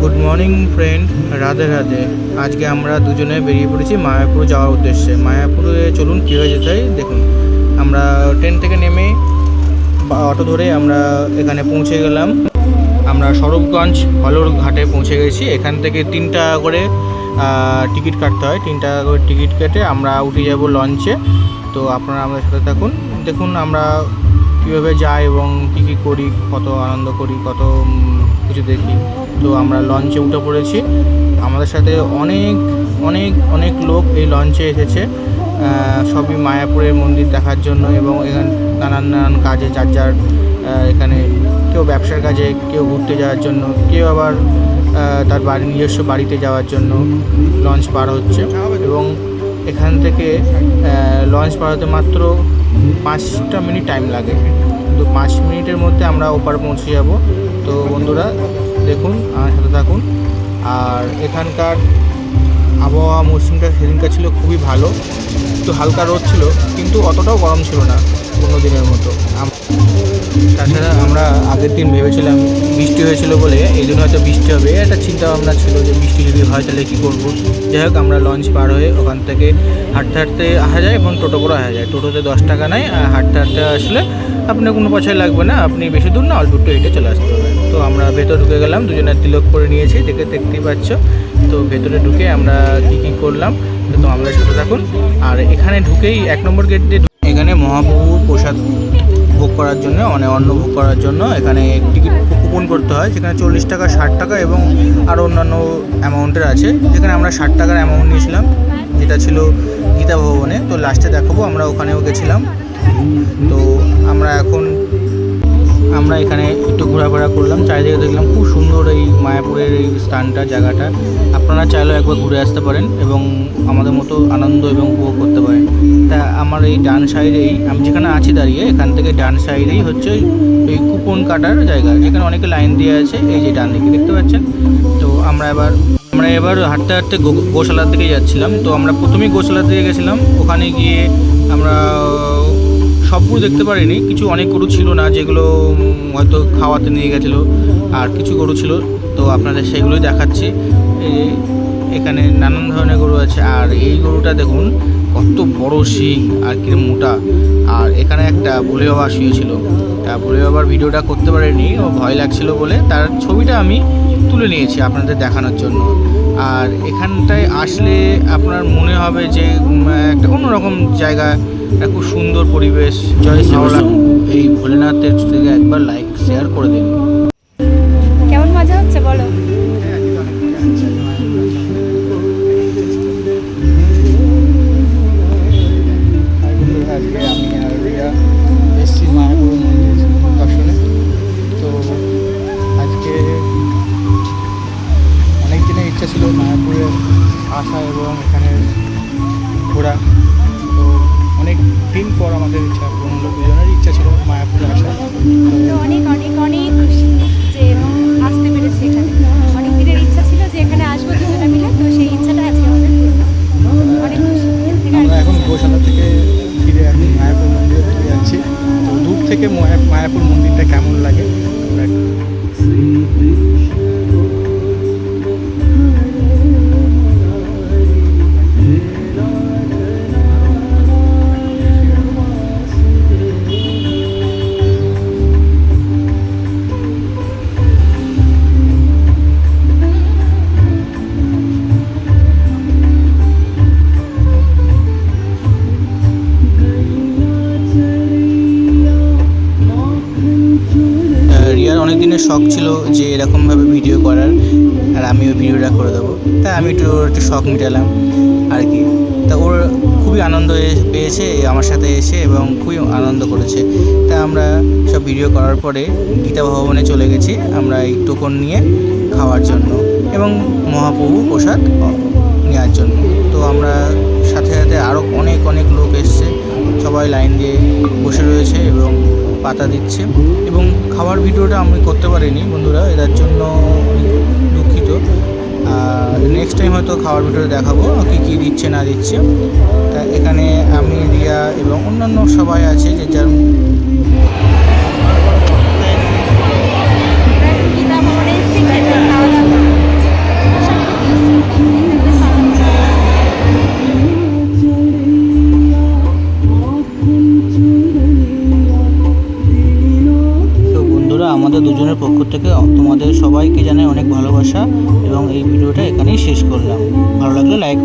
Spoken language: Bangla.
Good morning friend Radhe Radhe. আজকে আমরা দুজনে বেরিয়ে পড়েছি মায়াপুর যাওয়ার উদ্দেশ্যে। মায়াপুরে চলুন কীভাবে যেতে হয় দেখুন। আমরা ট্রেন থেকে নেমে অটো ধরে আমরা এখানে পৌঁছে গেলাম। আমরা স্বরূপগঞ্জ হলুর ঘাটে পৌঁছে গেছি। এখান থেকে তিন টাকা করে টিকিট কাটতে হয়। তিন টাকা করে টিকিট কেটে আমরা উঠে যাব লঞ্চে তো আপনারা আমাদের সাথে থাকুন। দেখুন আমরা কীভাবে যাই এবং কী কী করি, কত আনন্দ করি, কত কিছু দেখি। তো আমরা লঞ্চে উঠে পড়েছি। আমাদের সাথে অনেক অনেক অনেক লোক এই লঞ্চে এসেছে। সবই মায়াপুরের মন্দির দেখার জন্য এবং এখানে নানান নানান কাজে যার যার এখানে কেউ ব্যবসার কাজে, কেউ ঘুরতে যাওয়ার জন্য, কেউ আবার তার বাড়ি, নিজস্ব বাড়িতে যাওয়ার জন্য লঞ্চ পার হচ্ছে। এবং এখান থেকে লঞ্চ পার হতে মাত্র পাঁচটা মিনিট টাইম লাগে। তো পাঁচ মিনিটের মধ্যে আমরা ওপার পৌঁছে যাব। তো বন্ধুরা দেখুন, আমার সাথে থাকুন। আর এখানকার আবহাওয়া, মৌসুমটা সেদিনকার ছিল খুবই ভালো। একটু হালকা রোদ ছিল, কিন্তু অতটাও গরম ছিল না অন্য দিনের মতো। আগের দিন ভেবেছিলাম বৃষ্টি হয়েছিল বলে, এই জন্য হয়তো বৃষ্টি হবে। একটা চিন্তা ভাবনা ছিল যে বৃষ্টি যদি হয় তাহলে কী করব? যাই হোক, আমরা লঞ্চ পার হয়ে ওখান থেকে হাঁটতে হাঁটতে আসা যায় এবং টোটো করে আসা যায়। টোটোতে দশ টাকা নেয় আর হাঁটতে হাঁটতে আসলে আপনার কোনো পয়সাই লাগবে না, আপনি বেশি দূর না, অল্প একটু হেঁটে চলে আসতে পারবেন তো আমরা ভেতর ঢুকে গেলাম দুজনের তিলক করে নিয়েছি, দেখে দেখতেই পাচ্ছ। তো ভেতরে ঢুকে আমরা কী কী করলাম তো আমাদের সাথে থাকুন। আর এখানে ঢুকেই এক নম্বর গেট দিয়ে এখানে মহাপ্রভু প্রসাদ ভোগ করার জন্য মানে অন্ন ভোগ করার জন্য এখানে টিকিট কুপন করতে হয়। যেখানে চল্লিশ টাকা, ষাট টাকা এবং আরও অন্যান্য অ্যামাউন্টের আছে। যেখানে আমরা ষাট টাকার অ্যামাউন্ট নিয়েছিলাম, যেটা ছিল গীতা ভবনে। তো লাস্টে দেখাবো, আমরা ওখানেও গেছিলাম। তো আমরা এখন আমরা এখানে একটু ঘোরাফেরা করলাম, চারিদিকে দেখলাম খুব সুন্দর এই মায়াপুরের এই স্থানটা, জায়গাটা। আপনারা চাইলেও একবার ঘুরে আসতে পারেন এবং আমাদের মতো আনন্দ এবং উপভোগ করতে পারেন। তা আমার এই ডান সাইডেই আমি যেখানে আছি দাঁড়িয়ে, এখান থেকে ডান সাইডেই হচ্ছে এই কুপন কাটার জায়গা। যেখানে অনেকে লাইন দিয়ে আছে, এই যে ডান দিকে দেখতে পাচ্ছেন। তো আমরা এবার আমরা এবার হাঁটতে হাঁটতে গোশালার দিকে যাচ্ছিলাম। তো আমরা প্রথমেই গোশালার দিকে গেছিলাম। ওখানে গিয়ে আমরা সবগুলো দেখতে পারিনি, কিছু অনেক গরু ছিল না যেগুলো হয়তো খাওয়াতে নিয়ে গেছিল, আর কিছু গরু ছিল, তো আপনাদের সেগুলোই দেখাচ্ছি। এখানে নানান ধরনের গরু আছে, আর এই গরুটা দেখুন, কত বড় শিং, আর কিরম মোটা। আর এখানে একটা ভোলে বাবা শুয়েছিল। তা ভোলে বাবার ভিডিওটা করতে পারিনি, ও ভয় লাগছিল বলে তার ছবিটা আমি তুলে নিয়েছি আপনাদের দেখানোর জন্য। আর এখানটায় আসলে আপনার মনে হবে যে একটা অন্যরকম জায়গা একটা খুব সুন্দর পরিবেশ। জয় শ্রীকৃষ্ণ এই ভোলেনাথের থেকে একবার লাইক শেয়ার করে দিন। থেকে মায়া- মায়াপুর মন্দিরটা কেমন লাগে? আমরা দিনের শখ ছিল যে এরকমভাবে ভিডিও করার, আর আমি ওই ভিডিওটা করে দেবো। তাই আমি একটু ওর একটু শখ মিটালাম আর কি। তা ওর খুবই আনন্দ পেয়েছে আমার সাথে এসে এবং খুবই আনন্দ করেছে। তা আমরা সব ভিডিও করার পরে গীতা ভবনে চলে গেছি, আমরা এই টোকন নিয়ে খাওয়ার জন্য এবং মহাপ্রভু প্রসাদ নেওয়ার জন্য। তো আমরা সাথে সাথে আরও অনেক অনেক লোক এসছে, সবাই লাইন দিয়ে বসে রয়েছে এবং পাতা দিচ্ছে। এবং খাওয়ার ভিডিওটা আমি করতে পারিনি বন্ধুরা, এটার জন্য দুঃখিত। নেক্সট টাইম হয়তো খাওয়ার ভিডিও দেখাবো, কী কী দিচ্ছে, না দিচ্ছে। তা এখানে আমি রিয়া এবং অন্যান্য সবাই আছে যে যার আমাদের দুজনের পক্ষ থেকে তোমাদের সবাইকে জানাই অনেক ভালোবাসা এবং এই ভিডিওটা এখানেই শেষ করলাম। ভালো লাগলে লাইক